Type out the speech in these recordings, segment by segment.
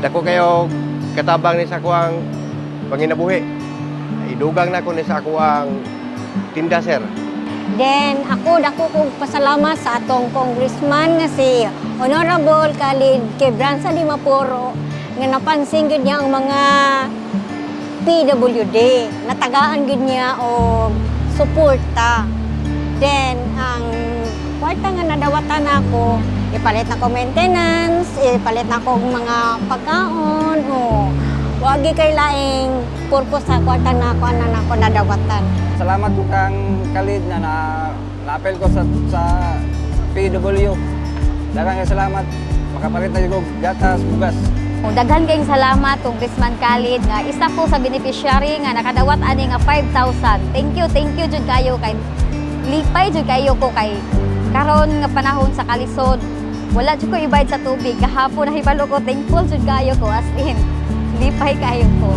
Dako kayo katabang ni sa kuang panginabuhi. Idugang na ko ni sa kuang tinda sir. Then ako dako kog pasalamat sa atong congressman nga si Honorable Khalid Quebranza de Mapuro nga napansin gid niya ang mga PWD. Natagaan gid niya og suporta. Kwarta nga nadawatan ako, ipalit na ko maintenance, ipalit na ko mga pagkaon, o wagi kay laing purpose sa kwarta na ako na ako nadawatan. Salamat ko kang Khalid na na na-appel ko sa sa PW. Daghang kay salamat. Makapalit na yung gatas, bugas. O, Daghan kayong salamat Congressman Khalid nga isa po sa beneficiary nga nakadawat ani nga 5,000. Thank you, thank you jud kayo kay lipay jud kayo ko kay karon nga panahon sa kalisod. Wala jud ko ibayad sa tubig kahapon na hibalo ko thankful jud kayo ko as in lipay kayo ko.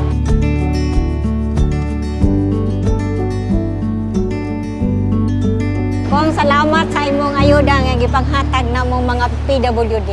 Kung salamat sa imong ayuda nga gipanghatag na mong mga PWD.